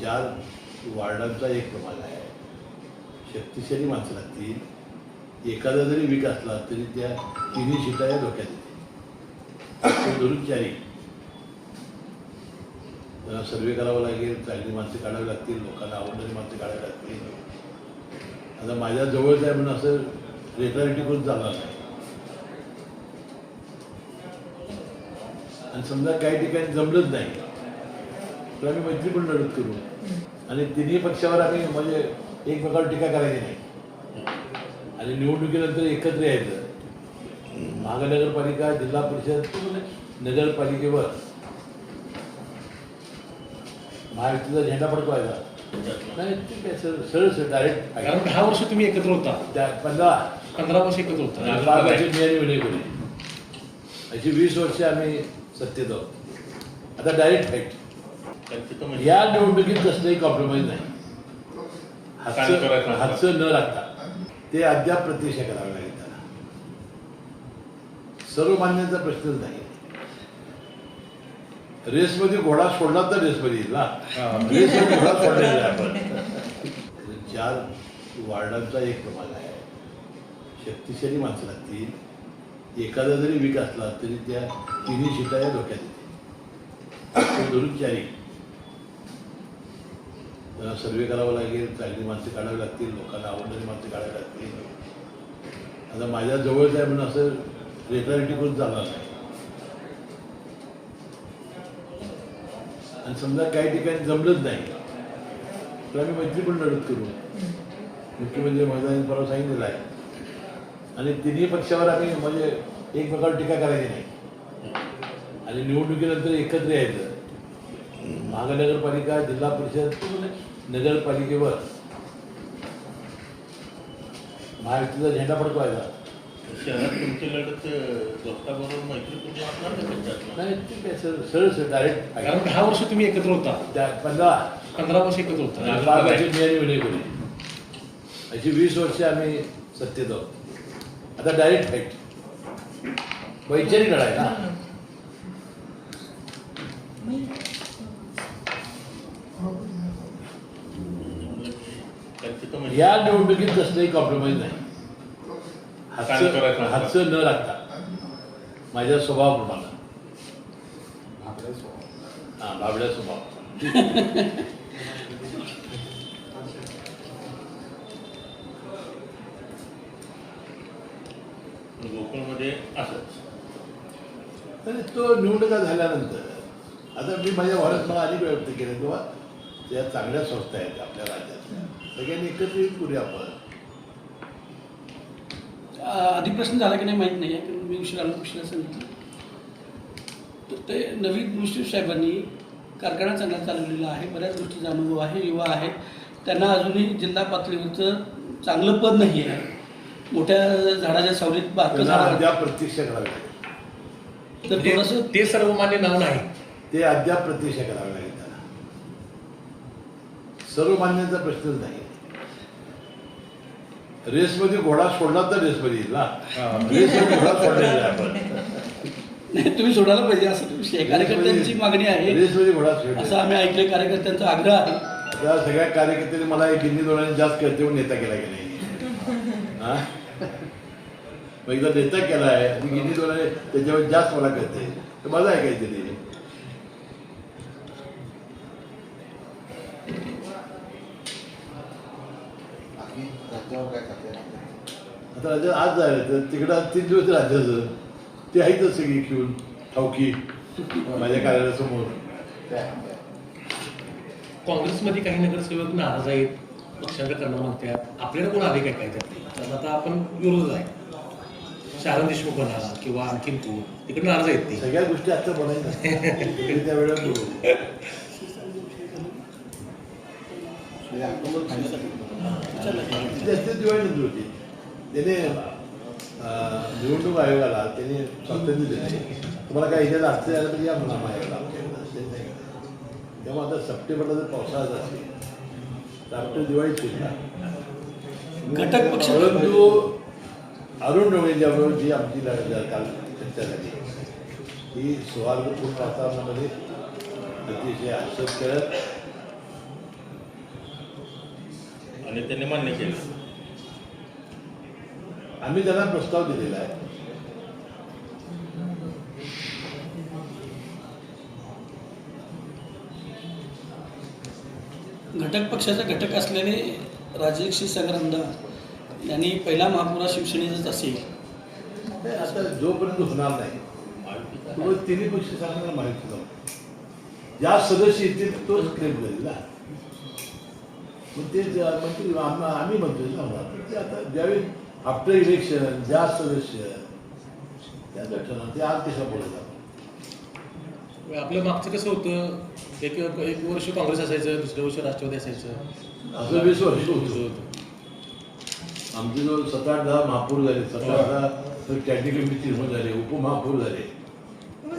चार वार्डांचा एक प्रभाग आहे शक्तिशाली माणसं लागतील एखादा जरी वीक असला तरी त्या तिन्ही शिटा या डोक्यात येतील. धरून चारी त्यांना सर्वे करावा लागेल चांगली माणसं काढावी लागतील लोकांना आवडणारी माणसं काढावी लागतील. आता माझ्या जवळच आहे म्हणून असं रेटारेटी करून चालणार नाही. आणि समजा काही ठिकाणी जमलंच नाही. तर आम्ही मैत्री पण लढत करू आणि तिन्ही पक्षावर आम्ही म्हणजे एकमेकावर टीका करायची नाही. आणि निवडणुकीनंतर एकत्र यायचं. महानगरपालिका जिल्हा परिषद नगरपालिकेवर महायुतीचा झेंडा फडकवायचा. नाही ते काय सर सरळ सर डायरेक्ट कारण दहा वर्ष तुम्ही एकत्र होता. त्या पंधरा. पंधरा वर्ष एकत्र होता. विनय कोणी अशी वीस वर्ष आम्ही सत्तेत आहोत. आता डायरेक्ट फाईट या निवडणुकीत कसलंही कॉम्प्रोमाइज नाही. हातचं हातचं न लागता. ते अद्याप प्रतीक्षा करावी लागेल त्याला. सर्वमान्यांचा प्रश्नच नाही. रेसमध्ये घोडा सोडला तर रेसमध्ये येईल ना? रेसमध्ये घोडा सोडलेला आपण. चार वार्डांचा एक प्रभाग आहे. शक्तिशाली माणसं लागतील. एखादा जरी वीक असला तरी त्या तिन्ही शिटा या डोक्यात येते धरून चारी सर्वे करावा लागेल चांगली माणसे काढावी लागतील लोकांना आवडणारी माणसे काढावी लागतील. आता माझ्या जवळच आहे म्हणून असं रेग्युलरिटी करून चालणार नाही. आणि समजा काही ठिकाणी जमलंच नाही तर आम्ही मैत्री पण लढत करू. मुख्यमंत्री महोदयांनी परवा सांगितलेला आहे. आणि तिन्ही पक्षावर आम्ही म्हणजे एकमेकावर टीका करायची नाही. आणि निवडणुकीनंतर एकत्र यायचं. महानगरपालिका जिल्हा परिषद नगरपालिकेवर महायुतीचा झेंडा फडकवायचा. शहरात तुमची लढत दोस्ताबरोबर त्यांच्यात नाही सर सरळ सर डायरेक्ट कारण दहा वर्ष तुम्ही एकत्र होता. त्या पंधरा. पंधरा वर्ष एकत्र होता. बाबाची अशी वीस वर्ष आम्ही सत्तेत आहोत. आता डायरेक्ट फाईट वैचारिक लढाई ना त्यांची तर म्हणजे या निवडणुकीत कसलंही कॉम्प्रोमाइज नाही? हातचं हातचं न लागता. माझ्या स्वभावाप्रमाणे. हा बाबड्या स्वभाव. गोकुळमध्ये असंच तर तो निवडणुका झाल्यानंतर आता मी माझ्या मला अनेक वेळ व्यक्त केले किंवा त्या चांगल्या संस्था आहेत आपल्या राज्यातल्या सगळ्यांनी एकत्रित करूया आपण. आधी प्रश्न झाला की नाही माहीत नाही आहे मी उशिरा आलो उशिरा सांगितलं. तर ते नवीन मुश्रीफ साहेबांनी कारखाना चांगला चालवलेला आहे बऱ्याच गोष्टीचा अनुभव आहे युवा आहेत. त्यांना अजूनही जिल्हा पातळीवरचं चांगलं पद नाही आहे मोठ्या झाडाच्या सावलीत बारकं प्रतीक्षा करावी लागेल. तर थोडंसं ते सर्वमान्य नाव नाही. ते अद्याप प्रतीक्षा करावी लागेल. सर्वमान्यांचा प्रश्नच नाही. रेसमध्ये घोडा सोडला तर रेसमध्ये येईल ना? रेसमध्ये घोडा सोडलेला आहे आपण. नाही तुम्ही सोडायला पाहिजे असं विषय. कार्यकर्त्यांची मागणी आहे. रेसमध्ये घोडा असं सोडला आम्ही ऐकलं कार्यकर्त्यांचा आग्रह आहे. त्या सगळ्या कार्यकर्त्यांनी मला एक गिन्नी दोघांनी जास्त करते म्हणून नेता केला की नाही? हा? मग एकदा नेता केला आहे गिन्नी दोघांनी त्याच्यावर जास्त मला करते. तर माझं ऐकायचं ते. काय आता राज्यात आज झालं तर तिकडं तीन दिवस राज्याचं ते आहेतच सगळी घेऊन ठाऊकी माझ्या कार्यालयासमोर. काँग्रेसमध्ये काही नगरसेवक नाराज आहेत पक्षांतर करणं म्हणतात. आपल्याला कोण आले काय काय त्यात? तर आता आपण विरोध आहे. शारण देशमुख म्हणा किंवा आणखीन कोण? तिकडे नाराज आहेत ते. सगळ्या गोष्टी आता बोलायच्या त्या नंतर होती त्याने निवडणूक आयोगाला त्याने स्वातंत्र्य दिले तुम्हाला काही ह्याच्यात अडचण आलं तर या म्हणा आयोगाला तेव्हा आता सप्टेंबरला जर पावसाळा असेल तर आपल्या दिवाळीत ना घटक पक्ष परंतु अरुण डोंगरेंच्याबरोबर जी आमची लढत काल चर्चा झाली ही सौहार्दपूर्ण वातावरणामध्ये अतिशय हर्षद करत आणि त्यांनी मान्य केलं. आम्ही त्यांना प्रस्ताव दिलेला आहे. घटक पक्षाचा घटक असलेले राजकीय संग्रामदा यांनी पहिला महापौर शिवसेनेचाच असेल. आता जोपर्यंत होणार नाही तिन्ही पक्ष सांगण्याला माहिती जाऊ ज्या सदस्य येतील तोच क्लेम करेल ना. मग ते म्हणतील आम- आम्ही म्हणतोय ना होणार. पण ते आता ज्यावेळी आफ्टर इलेक्शन ज्या सदस्य त्या ठरणार ते आज कशा बोलत आपलं मागचं कसं होतं एक एक वर्ष काँग्रेस असायचं दुसऱ्या वर्ष राष्ट्रवादी असायचं असं वीस वर्ष होतं. आमचे जो सात आठ दहा महापौर झाले सात आठ दहा कॅटेगरी चेअरमन झाले उपमहापौर झाले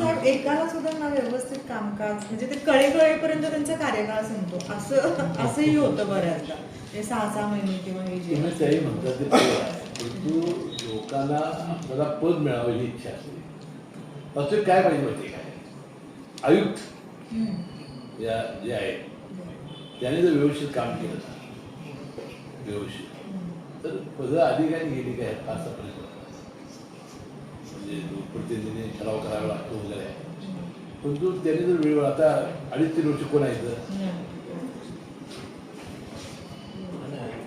साहेब एकाला सुद्धा ना व्यवस्थित कामकाज म्हणजे ते कळे कळेपर्यंत त्यांचा कार्यकाळ संपतो असं असंही होतं बऱ्याचदा ते सहा सहा महिने किंवा हे जे म्हणतात आहे. परंतु लोकांना आपल्याला पद मिळावं ही इच्छा असते असं काय पाहिजे माहिती आहे काय आयुक्त. या जे आहेत त्याने जर व्यवस्थित काम केलं व्यवस्थित तर पदं अधिकारी गेली काय फारसा प्रश्न. म्हणजे लोकप्रतिनिधीने ठराव करावा लागतो वगैरे परंतु त्याने जर वेळ आता अडीच तीन वर्ष कोण आहे इथं? हम्म.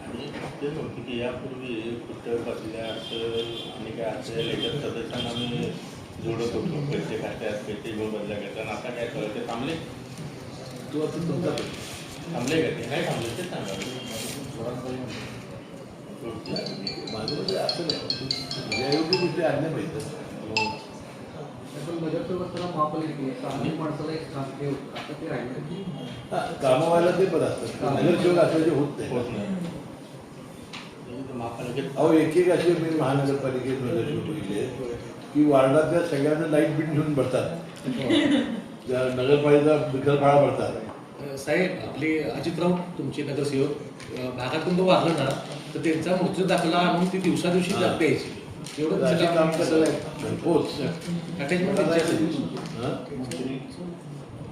आणि ते नव्हते की यापूर्वी कुठं बसल्या असं आणि काय असं याच्यात सदस्यांना आम्ही जोडत होतो पैसे खात्यात पैसे घेऊन बदल्या घेतात आता काय कळलं ते थांबले तो तुमचा प्रश्न. थांबले का ते नाही थांबले ते सांगा माझं असं नाही ज्यायोग्य गोष्टी आणल्या पाहिजे महापालिकेने माणसाला एक हे होतं. आता ते राहिलं की कामावायला ते पण असतात. नगरसेवक असल्याचे होत नाही. हे महापालिकेत अहो एक एक असे मी महानगरपालिकेत नगरसेवक बघितले की वार्डातल्या सगळ्यांना लाइट बिल घेऊन भरतात. नगरपालिका विकलफाळा भरतात. साहेब आपले अजित राऊत तुमचे नगरसेवक भागातून तो वाढलं ना तर त्यांचा मृत्यू दाखला आणून ती दिवसा दिवशी हा. द्यायची एवढं काम कसं आहे? अटॅचमेंट हा?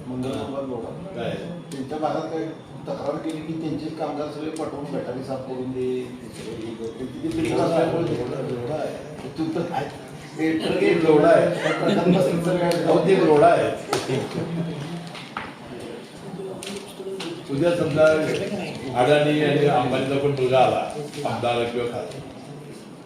मंगळवार लोक काय? त्यांच्या भागात काही तक्रार केली की त्यांचे कामगार सगळे पटवून गटारी साफ करून दे ती तर काय? रोडा आहे. काय? रोडा आहे. उद्या समजा अडाणी आणि अंबानीचा पण मुलगा आला आमदार किंवा खासदार.